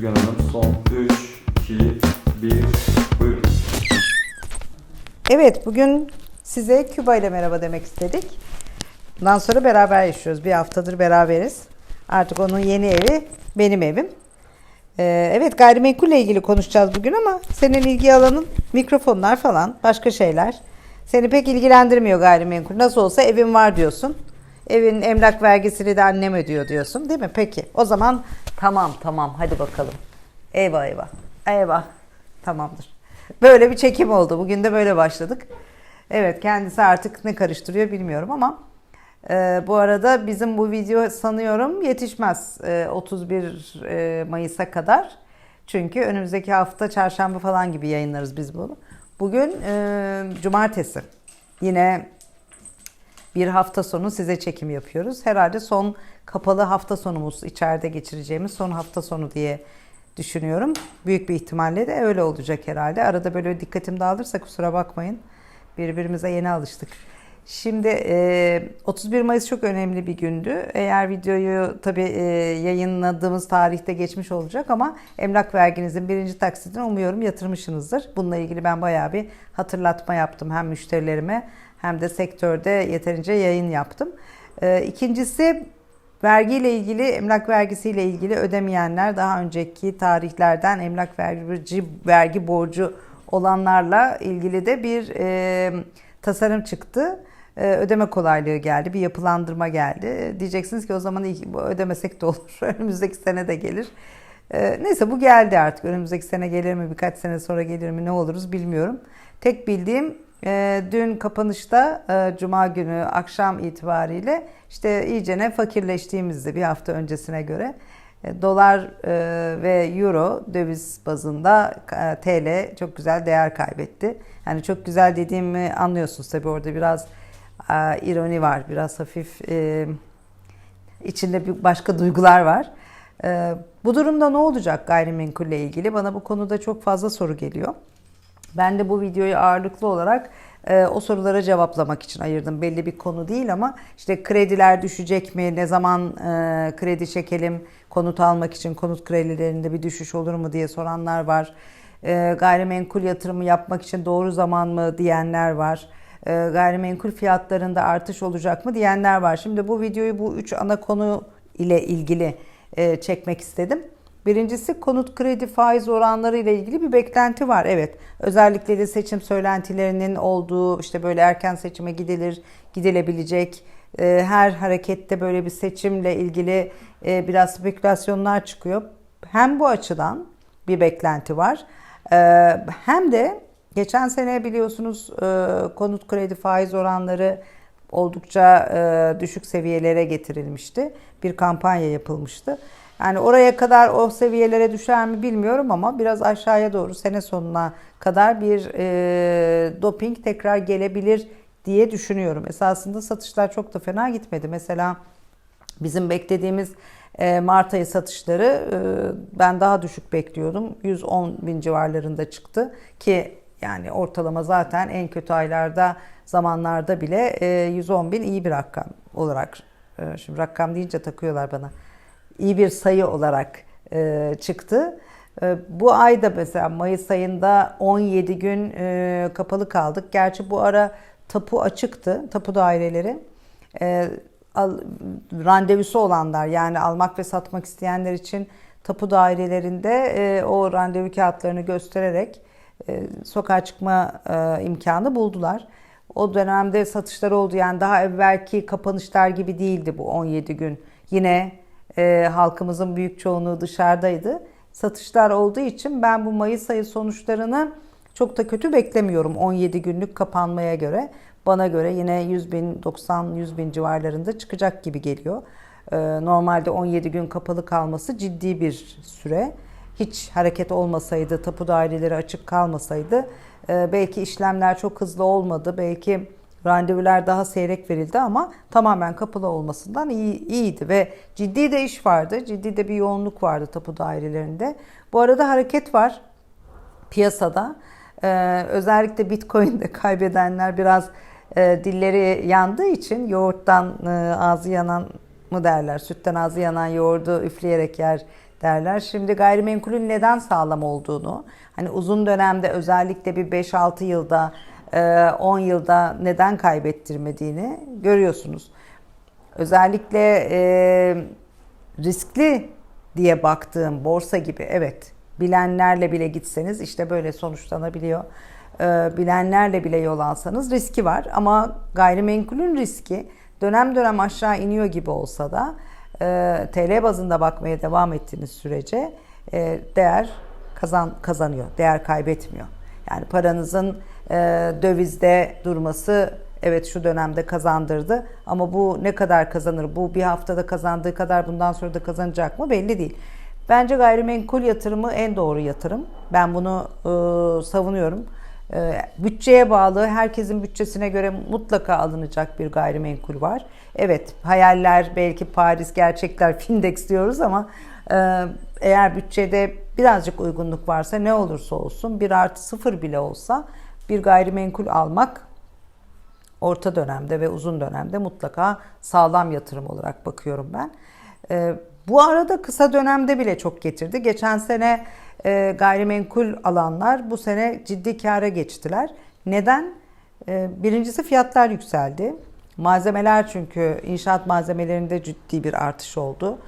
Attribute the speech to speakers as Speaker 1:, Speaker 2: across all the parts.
Speaker 1: Figen Hanım son 3, 2, 1, buyurun.
Speaker 2: Evet, bugün size Küba ile merhaba demek istedik. Bundan sonra beraber yaşıyoruz. Bir haftadır beraberiz. Artık onun yeni evi benim evim. Ee, evet, gayrimenkulle ilgili konuşacağız bugün ama senin ilgi alanın mikrofonlar falan, başka şeyler. Seni pek ilgilendirmiyor gayrimenkul. Nasıl olsa evin var diyorsun. Evin emlak vergisini de annem ödüyor diyorsun değil mi? Peki, o zaman tamam tamam hadi bakalım. Eyvah eyvah. Eyvah. Tamamdır. Böyle bir çekim oldu. Bugün de böyle başladık. Evet kendisi artık ne karıştırıyor bilmiyorum ama e, bu arada bizim bu video sanıyorum yetişmez e, 31 e, Mayıs'a kadar. Çünkü önümüzdeki hafta çarşamba falan gibi yayınlarız biz bunu. Bugün e, cumartesi. Yine bir hafta sonu size çekim yapıyoruz. Herhalde son kapalı hafta sonumuz içeride geçireceğimiz son hafta sonu diye düşünüyorum. Büyük bir ihtimalle de öyle olacak herhalde. Arada böyle dikkatim dağılırsa kusura bakmayın. Birbirimize yeni alıştık. Şimdi e, 31 Mayıs çok önemli bir gündü. Eğer videoyu tabii e, yayınladığımız tarihte geçmiş olacak ama emlak verginizin birinci taksidini umuyorum yatırmışsınızdır. Bununla ilgili ben bayağı bir hatırlatma yaptım hem müşterilerime hem de sektörde yeterince yayın yaptım. E, ikincisi Vergiyle ilgili, emlak vergisiyle ilgili ödemeyenler daha önceki tarihlerden emlak vergi, vergi borcu olanlarla ilgili de bir e, tasarım çıktı. E, ödeme kolaylığı geldi, bir yapılandırma geldi. Diyeceksiniz ki o zaman ödemesek de olur, önümüzdeki sene de gelir. E, neyse bu geldi artık. Önümüzdeki sene gelir mi, birkaç sene sonra gelir mi, ne oluruz bilmiyorum. Tek bildiğim e, dün kapanışta e, Cuma günü akşam itibariyle işte iyicene fakirleştiğimizde bir hafta öncesine göre e, dolar e, ve euro döviz bazında e, TL çok güzel değer kaybetti. Yani çok güzel dediğimi anlıyorsunuz tabii orada biraz e, ironi var, biraz hafif e, içinde bir başka duygular var. E, bu durumda ne olacak gayrimenkulle ilgili? Bana bu konuda çok fazla soru geliyor. Ben de bu videoyu ağırlıklı olarak e, o sorulara cevaplamak için ayırdım. Belli bir konu değil ama işte krediler düşecek mi, ne zaman e, kredi çekelim, konut almak için konut kredilerinde bir düşüş olur mu diye soranlar var. E, gayrimenkul yatırımı yapmak için doğru zaman mı diyenler var. E, gayrimenkul fiyatlarında artış olacak mı diyenler var. Şimdi bu videoyu bu üç ana konu ile ilgili e, çekmek istedim. Birincisi konut kredi faiz oranları ile ilgili bir beklenti var. Evet özellikle de seçim söylentilerinin olduğu işte böyle erken seçime gidilir, gidilebilecek e, her harekette böyle bir seçimle ilgili e, biraz spekülasyonlar çıkıyor. Hem bu açıdan bir beklenti var e, hem de geçen sene biliyorsunuz konut kredi faiz oranları oldukça düşük seviyelere getirilmişti. Bir kampanya yapılmıştı. Yani oraya kadar o seviyelere düşer mi bilmiyorum ama biraz aşağıya doğru sene sonuna kadar bir e, doping tekrar gelebilir diye düşünüyorum. Esasında satışlar çok da fena gitmedi. Mesela bizim beklediğimiz e, Mart ayı satışları e, ben daha düşük bekliyordum. 110 bin civarlarında çıktı ki yani ortalama zaten en kötü aylarda zamanlarda bile e, 110 bin iyi bir rakam olarak. E, şimdi rakam deyince takıyorlar bana iyi bir sayı olarak e, çıktı. E, bu ayda mesela Mayıs ayında 17 gün e, kapalı kaldık. Gerçi bu ara tapu açıktı, tapu daireleri. E, randevusu olanlar yani almak ve satmak isteyenler için tapu dairelerinde o randevu kağıtlarını göstererek sokağa çıkma imkanı buldular. O dönemde satışlar oldu yani daha evvelki kapanışlar gibi değildi bu 17 gün. Yine e, halkımızın büyük çoğunluğu dışarıdaydı. Satışlar olduğu için ben bu Mayıs ayı sonuçlarını çok da kötü beklemiyorum 17 günlük kapanmaya göre. Bana göre yine 100 bin, 90-100 bin civarlarında çıkacak gibi geliyor. Ee, normalde 17 gün kapalı kalması ciddi bir süre. Hiç hareket olmasaydı, tapu daireleri açık kalmasaydı e, belki işlemler çok hızlı olmadı. Belki randevular daha seyrek verildi ama tamamen kapalı olmasından iyi, iyiydi ve ciddi de iş vardı. Ciddi de bir yoğunluk vardı tapu dairelerinde. Bu arada hareket var piyasada. Ee, özellikle Bitcoin'de kaybedenler biraz e, dilleri yandığı için yoğurttan e, ağzı yanan mı derler, sütten ağzı yanan yoğurdu üfleyerek yer derler. Şimdi gayrimenkulün neden sağlam olduğunu, hani uzun dönemde özellikle bir 5-6 yılda, 10 yılda neden kaybettirmediğini görüyorsunuz. Özellikle e, riskli diye baktığım borsa gibi evet bilenlerle bile gitseniz işte böyle sonuçlanabiliyor. Ee, bilenlerle bile yol alsanız riski var ama gayrimenkulün riski dönem dönem aşağı iniyor gibi olsa da e, TL bazında bakmaya devam ettiğiniz sürece e, değer kazan kazanıyor, değer kaybetmiyor. Yani paranızın e, dövizde durması evet şu dönemde kazandırdı ama bu ne kadar kazanır? Bu bir haftada kazandığı kadar bundan sonra da kazanacak mı belli değil. Bence gayrimenkul yatırımı en doğru yatırım. Ben bunu e, savunuyorum. E, bütçeye bağlı, herkesin bütçesine göre mutlaka alınacak bir gayrimenkul var. Evet, hayaller belki Paris, gerçekler Findex diyoruz ama e, eğer bütçede birazcık uygunluk varsa ne olursa olsun bir artı sıfır bile olsa bir gayrimenkul almak orta dönemde ve uzun dönemde mutlaka sağlam yatırım olarak bakıyorum ben. Ee, bu arada kısa dönemde bile çok getirdi. Geçen sene e, gayrimenkul alanlar bu sene ciddi kâra geçtiler. Neden? Ee, birincisi fiyatlar yükseldi. Malzemeler çünkü inşaat malzemelerinde ciddi bir artış oldu.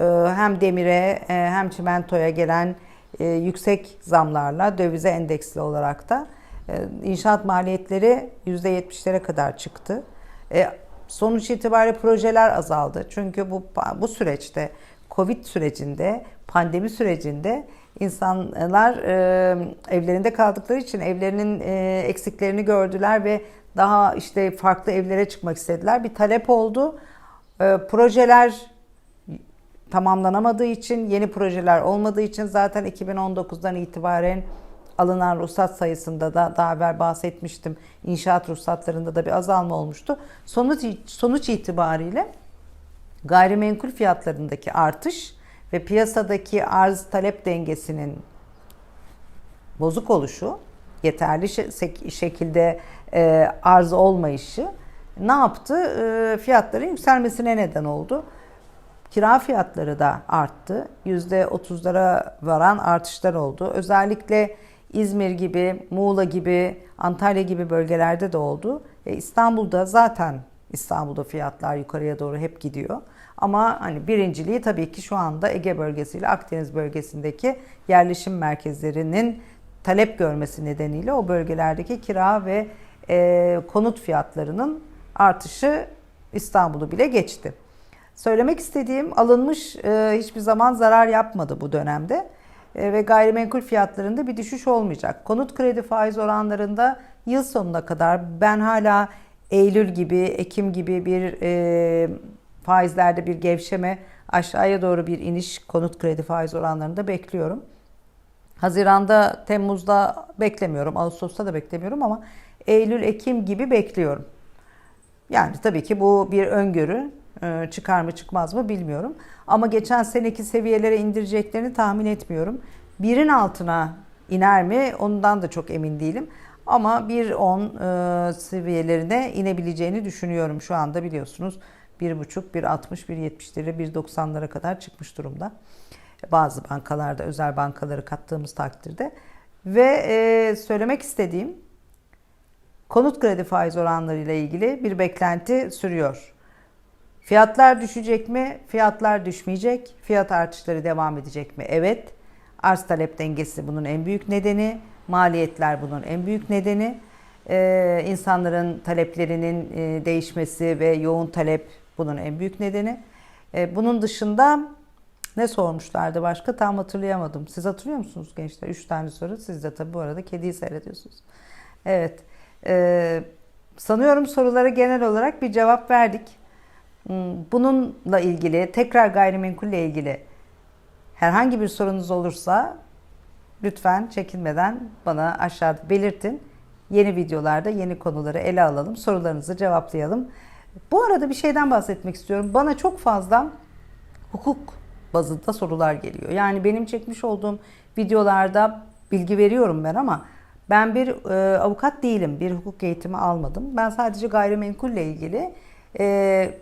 Speaker 2: Ee, hem demire e, hem çimentoya gelen e, yüksek zamlarla dövize endeksli olarak da e, inşaat maliyetleri %70'lere kadar çıktı. E, sonuç itibariyle projeler azaldı. Çünkü bu bu süreçte Covid sürecinde, pandemi sürecinde insanlar e, evlerinde kaldıkları için evlerinin e, eksiklerini gördüler ve daha işte farklı evlere çıkmak istediler. Bir talep oldu. E, projeler tamamlanamadığı için, yeni projeler olmadığı için zaten 2019'dan itibaren alınan ruhsat sayısında da daha evvel bahsetmiştim. İnşaat ruhsatlarında da bir azalma olmuştu. Sonuç, sonuç itibariyle gayrimenkul fiyatlarındaki artış ve piyasadaki arz talep dengesinin bozuk oluşu, yeterli şekilde e, arz olmayışı ne yaptı? E, fiyatların yükselmesine neden oldu. Kira fiyatları da arttı. %30'lara varan artışlar oldu. Özellikle İzmir gibi, Muğla gibi, Antalya gibi bölgelerde de oldu. E, İstanbul'da zaten İstanbul'da fiyatlar yukarıya doğru hep gidiyor. Ama hani birinciliği tabii ki şu anda Ege bölgesiyle Akdeniz bölgesindeki yerleşim merkezlerinin talep görmesi nedeniyle o bölgelerdeki kira ve e, konut fiyatlarının artışı İstanbul'u bile geçti. Söylemek istediğim alınmış e, hiçbir zaman zarar yapmadı bu dönemde ve gayrimenkul fiyatlarında bir düşüş olmayacak. Konut kredi faiz oranlarında yıl sonuna kadar ben hala Eylül gibi, Ekim gibi bir e, faizlerde bir gevşeme, aşağıya doğru bir iniş konut kredi faiz oranlarında bekliyorum. Haziranda, Temmuz'da beklemiyorum, Ağustos'ta da beklemiyorum ama Eylül, Ekim gibi bekliyorum. Yani tabii ki bu bir öngörü. Ee, çıkar mı çıkmaz mı bilmiyorum. Ama geçen seneki seviyelere indireceklerini tahmin etmiyorum. Birin altına iner mi ondan da çok emin değilim. Ama 1.10 e, seviyelerine inebileceğini düşünüyorum şu anda biliyorsunuz. 1.5, 1.60, 1.70'lere, 1.90'lara kadar çıkmış durumda. Bazı bankalarda, özel bankaları kattığımız takdirde. Ve e, söylemek istediğim konut kredi faiz oranları ile ilgili bir beklenti sürüyor. Fiyatlar düşecek mi? Fiyatlar düşmeyecek. Fiyat artışları devam edecek mi? Evet. Arz talep dengesi bunun en büyük nedeni. Maliyetler bunun en büyük nedeni. Ee, insanların taleplerinin e, değişmesi ve yoğun talep bunun en büyük nedeni. Ee, bunun dışında ne sormuşlardı başka tam hatırlayamadım. Siz hatırlıyor musunuz gençler? Üç tane soru. Siz de tabii bu arada kediyi seyrediyorsunuz. Evet. Ee, sanıyorum sorulara genel olarak bir cevap verdik. Bununla ilgili, tekrar gayrimenkulle ilgili herhangi bir sorunuz olursa lütfen çekinmeden bana aşağıda belirtin. Yeni videolarda yeni konuları ele alalım, sorularınızı cevaplayalım. Bu arada bir şeyden bahsetmek istiyorum. Bana çok fazla hukuk bazında sorular geliyor. Yani benim çekmiş olduğum videolarda bilgi veriyorum ben ama ben bir e, avukat değilim. Bir hukuk eğitimi almadım. Ben sadece gayrimenkulle ilgili e,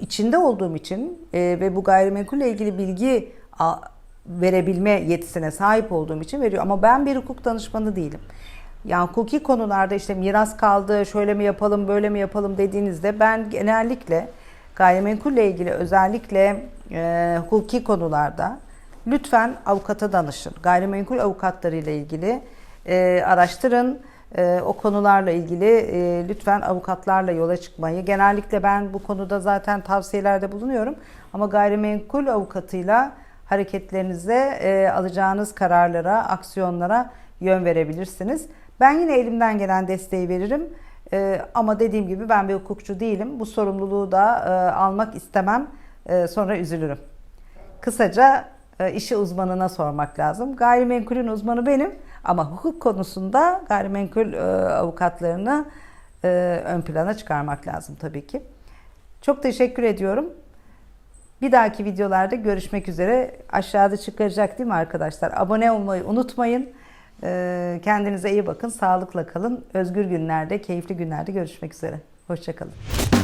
Speaker 2: içinde olduğum için e, ve bu gayrimenkulle ilgili bilgi verebilme yetisine sahip olduğum için veriyor. Ama ben bir hukuk danışmanı değilim. Yani hukuki konularda işte miras kaldı, şöyle mi yapalım, böyle mi yapalım dediğinizde ben genellikle gayrimenkulle ilgili özellikle e, hukuki konularda lütfen avukata danışın. Gayrimenkul avukatları ile ilgili e, araştırın. E, o konularla ilgili e, lütfen avukatlarla yola çıkmayı. Genellikle ben bu konuda zaten tavsiyelerde bulunuyorum. Ama gayrimenkul avukatıyla hareketlerinize, e, alacağınız kararlara, aksiyonlara yön verebilirsiniz. Ben yine elimden gelen desteği veririm. E, ama dediğim gibi ben bir hukukçu değilim. Bu sorumluluğu da almak istemem. Sonra üzülürüm. Kısaca işi uzmanına sormak lazım. Gayrimenkulün uzmanı benim ama hukuk konusunda gayrimenkul e, avukatlarını e, ön plana çıkarmak lazım tabii ki. Çok teşekkür ediyorum. Bir dahaki videolarda görüşmek üzere. Aşağıda çıkaracak değil mi arkadaşlar? Abone olmayı unutmayın. E, Kendinize iyi bakın. Sağlıkla kalın. Özgür günlerde, keyifli günlerde görüşmek üzere. Hoşçakalın.